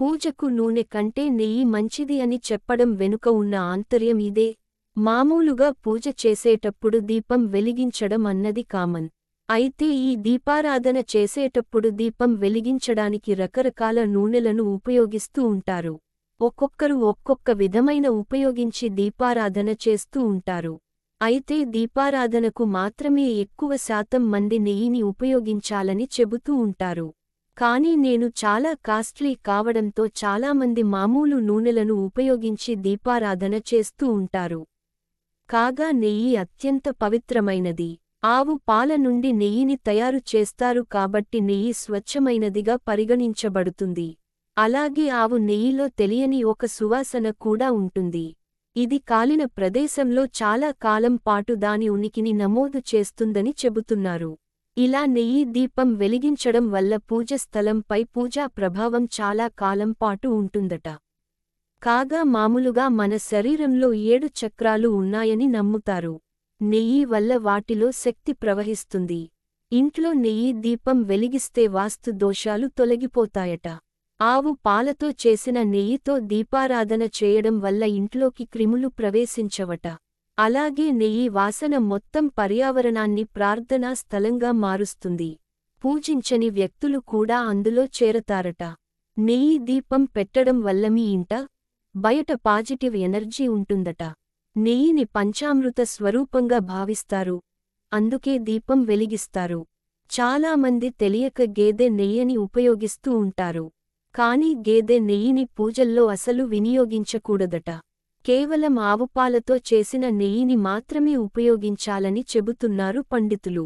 పూజకు నూనె కంటే నెయ్యి మంచిది అని చెప్పడం వెనుక ఉన్న ఆంతర్యం ఇదే. మామూలుగా పూజ చేసేటప్పుడు దీపం వెలిగించడం అన్నది కామన్. అయితే ఈ దీపారాధన చేసేటప్పుడు దీపం వెలిగించడానికి రకరకాల నూనెలను ఉపయోగిస్తూ ఉంటారు. ఒక్కొక్కరు ఒక్కొక్క విధమైన ఉపయోగించి దీపారాధన చేస్తూ ఉంటారు. అయితే దీపారాధనకు మాత్రమే ఎక్కువ శాతం మంది నెయ్యిని ఉపయోగించాలని చెబుతూ ఉంటారు. కానీ నేను చాలా కాస్ట్లీ కావడంతో చాలామంది మామూలు నూనెలను ఉపయోగించి దీపారాధన చేస్తూ ఉంటారు. కాగా నెయ్యి అత్యంత పవిత్రమైనది. ఆవు పాల నుండి నెయ్యిని తయారు చేస్తారు కాబట్టి నెయ్యి స్వచ్ఛమైనదిగా పరిగణించబడుతుంది. అలాగే ఆవు నెయ్యిలో తెలియని ఒక సువాసన కూడా ఉంటుంది. ఇది కాలిన ప్రదేశంలో చాలా కాలం పాటు దాని ఉనికిని నమోదు చేస్తుందని చెబుతున్నారు. ఇలా నెయ్యి దీపం వెలిగించడం వల్ల పూజ స్థలంపై పూజా ప్రభావం చాలా కాలం పాటు ఉంటుందట. కాగా మామూలుగా మన శరీరంలో ఏడు చక్రాలు ఉన్నాయని నమ్ముతారు. నెయ్యి వల్ల వాటిలో శక్తి ప్రవహిస్తుంది. ఇంట్లో నెయ్యి దీపం వెలిగిస్తే వాస్తు దోషాలు తొలగిపోతాయట. ఆవు పాలతో చేసిన నెయ్యితో దీపారాధన చేయడం వల్ల ఇంట్లోకి క్రిములు ప్రవేశించవట. అలాగే నెయ్యి వాసన మొత్తం పర్యావరణాన్ని ప్రార్థనా స్థలంగా మారుస్తుంది. పూజించని వ్యక్తులు కూడా అందులో చేరతారట. నెయ్యి దీపం పెట్టడం వల్ల మీ ఇంట బయట పాజిటివ్ ఎనర్జీ ఉంటుందట. నెయ్యిని పంచామృత స్వరూపంగా భావిస్తారు. అందుకే దీపం వెలిగిస్తారు. చాలామంది తెలియక గేదె నెయ్యని ఉపయోగిస్తూ ఉంటారు. కాని గేదె నెయ్యిని పూజల్లో అసలు వినియోగించకూడదట. కేవలం ఆవుపాలతో చేసిన నెయ్యిని మాత్రమే ఉపయోగించాలని చెబుతున్నారు పండితులు.